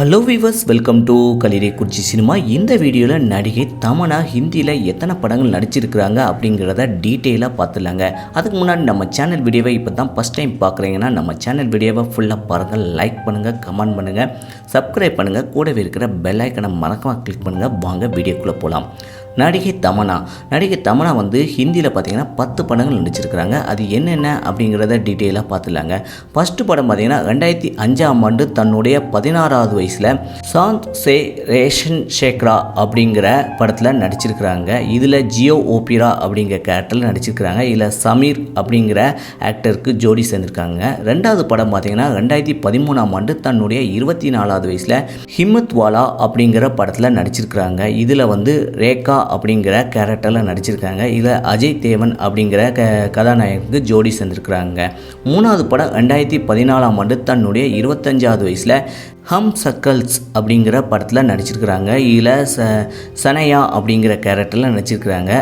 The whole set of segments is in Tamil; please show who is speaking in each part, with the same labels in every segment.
Speaker 1: ஹலோ வீவர்ஸ் வெல்கம் டு கலிரே குறிச்சி சினிமா இந்த வீடியோவில் நடிகை தமனா ஹிந்தியில் எத்தனை படங்கள் நடிச்சிருக்கிறாங்க அப்படிங்கிறத டீட்டெயிலாக பார்த்துலாங்க அதுக்கு முன்னாடி நம்ம சேனல் வீடியோவை இப்போ தான் ஃபஸ்ட் டைம் பார்க்குறீங்கன்னா நம்ம சேனல் வீடியோவை ஃபுல்லாக பாருங்கள் லைக் பண்ணுங்கள் கமெண்ட் பண்ணுங்கள் சப்ஸ்கிரைப் பண்ணுங்கள் கூடவே இருக்கிற பெல் ஐக்கனை மறக்காமல் கிளிக் பண்ணுங்கள் வாங்க வீடியோக்குள்ளே போகலாம் நடிகை தமனா. நடிகை தமனா வந்து ஹிந்தியில் பார்த்தீங்கன்னா பத்து படங்கள் நடிச்சிருக்கிறாங்க. அது என்னென்ன அப்படிங்கிறத டீட்டெயிலாக பார்த்துலாங்க ஃபஸ்ட்டு படம் பார்த்தீங்கன்னா ரெண்டாயிரத்தி அஞ்சாம் ஆண்டு தன்னுடைய பதினாறாவது வயசில் சாந்த் சே ரேஷன் ஷேக்ரா அப்படிங்கிற படத்தில் நடிச்சிருக்கிறாங்க. இதில் ஜியோ ஓபிரா அப்படிங்கிற கேரக்டரில் நடிச்சிருக்கிறாங்க. இதில் சமீர் அப்படிங்கிற ஆக்டருக்கு ஜோடி சேர்ந்திருக்காங்க. ரெண்டாவது படம் பார்த்தீங்கன்னா ரெண்டாயிரத்தி பதிமூணாம் ஆண்டு தன்னுடைய இருபத்தி நாலாவது வயசில் ஹிம்மத் வாலா அப்படிங்கிற படத்தில் நடிச்சிருக்கிறாங்க. இதில் வந்து ரேகா அப்படிங்கிற கேரக்டரில் நடிச்சிருக்காங்க. இதில் அஜய் தேவன் அப்படிங்கிற க கதாநாயகனுக்கு ஜோடி சேர்ந்திருக்கிறாங்க. மூணாவது படம் ரெண்டாயிரத்தி பதினாலாம் ஆண்டு தன்னுடைய இருபத்தஞ்சாவது வயசில் ஹம் சர்க்கல்ஸ் அப்படிங்கிற படத்தில் நடிச்சிருக்கிறாங்க. இதில் ச சனையா அப்படிங்கிற கேரக்டரில் நடிச்சிருக்கிறாங்க.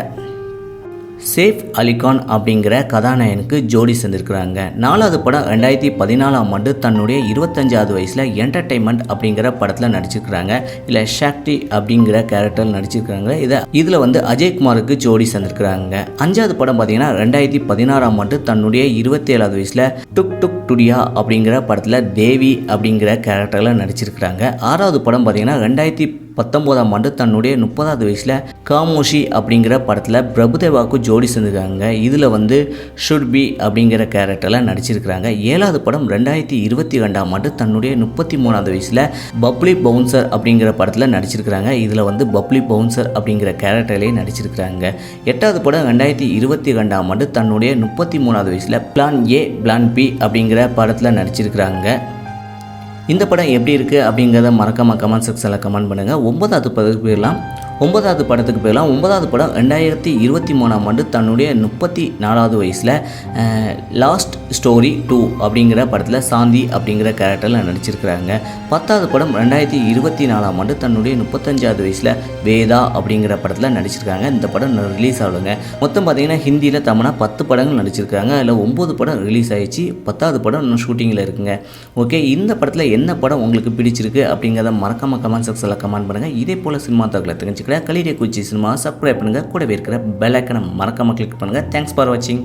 Speaker 1: சேஃப் அலிகான் அப்படிங்கிற கதாநாயகனுக்கு ஜோடி சேர்ந்திருக்கிறாங்க. நாலாவது படம் ரெண்டாயிரத்தி பதினாலாம் ஆண்டு தன்னுடைய இருபத்தஞ்சாவது வயசில் என்டர்டைன்மெண்ட் அப்படிங்கிற படத்தில் நடிச்சிருக்கிறாங்க. இல்லை ஷாக்டி அப்படிங்கிற கேரக்டர் நடிச்சிருக்கிறாங்க. இதை இதில் வந்து அஜய்குமாருக்கு ஜோடி சேர்ந்திருக்கிறாங்க. அஞ்சாவது படம் பார்த்தீங்கன்னா ரெண்டாயிரத்தி பதினாறாம் ஆண்டு தன்னுடைய இருபத்தி ஏழாவது வயசில் டுக் டுக் டுடியா அப்படிங்கிற படத்தில் தேவி அப்படிங்கிற கேரக்டரில் நடிச்சிருக்கிறாங்க. ஆறாவது படம் பார்த்தீங்கன்னா ரெண்டாயிரத்தி பத்தொம்போதாம் ஆண்டு தன்னுடைய முப்பதாவது வயசில் காமோஷி அப்படிங்கிற படத்தில் பிரபுதேவாவுக்கு ஜோடி சேர்ந்துருக்காங்க. இதில் வந்து ஷுட்பி அப்படிங்கிற கேரக்டரில் நடிச்சிருக்கிறாங்க. ஏழாவது படம் ரெண்டாயிரத்தி இருபத்தி ரெண்டாம் ஆண்டு தன்னுடைய முப்பத்தி மூணாவது வயசில் பப்ளி பவுன்சர் அப்படிங்கிற படத்தில் நடிச்சிருக்கிறாங்க. இதில் வந்து பப்ளி பவுன்சர் அப்படிங்கிற கேரக்டர்லேயே நடிச்சிருக்கிறாங்க. எட்டாவது படம் ரெண்டாயிரத்தி இருபத்தி ரெண்டாம் ஆண்டு தன்னுடைய முப்பத்தி மூணாவது வயசில் பிளான் ஏ பிளான் பி அப்படிங்கிற படத்தில் நடிச்சிருக்கிறாங்க. இந்த படம் எப்படி இருக்குது அப்படிங்கிறத மறக்காமல் கமெண்ட் செக்ஷனில் கமெண்ட் பண்ணுங்கள் ஒன்பதாவது பதிவு போயிடலாம் ஒன்பதாவது படத்துக்கு போயிடலாம். ஒன்பதாவது படம் ரெண்டாயிரத்தி இருபத்தி மூணாம் ஆண்டு தன்னுடைய முப்பத்தி நாலாவது வயசில் லாஸ்ட் ஸ்டோரி டூ அப்படிங்கிற படத்தில் சாந்தி அப்படிங்கிற கேரக்டரில் நடிச்சிருக்கிறாங்க. பத்தாவது படம் ரெண்டாயிரத்தி இருபத்தி நாலாம் ஆண்டு தன்னுடைய முப்பத்தஞ்சாவது வயசில் வேதா அப்படிங்கிற படத்தில் நடிச்சிருக்காங்க. இந்த படம் ரிலீஸ் ஆகுங்க மொத்தம் பார்த்தீங்கன்னா ஹிந்தியில் தமிழா பத்து படங்கள் நடிச்சிருக்காங்க. அதில் ஒம்பது படம் ரிலீஸ் ஆகிடுச்சு பத்தாவது படம் இன்னும் ஷூட்டிங்கில் இருக்குங்க. ஓகே இந்த படத்தில் என்ன படம் உங்களுக்கு பிடிச்சிருக்கு அப்படிங்கிறத மறக்காம கமெண்ட் செக்ஷனில் கமெண்ட் பண்ணுங்கள் இதே போல் சினிமா தகவலை இருக்கிற கலிடே குச்சி சினிமா சப்ஸ்கிரைப் பண்ணுங்கள் கூடவே இருக்கிற பெல் ஐக்கனை மறக்காமல் கிளிக் பண்ணுங்கள் தேங்க்ஸ் ஃபார் வாட்சிங்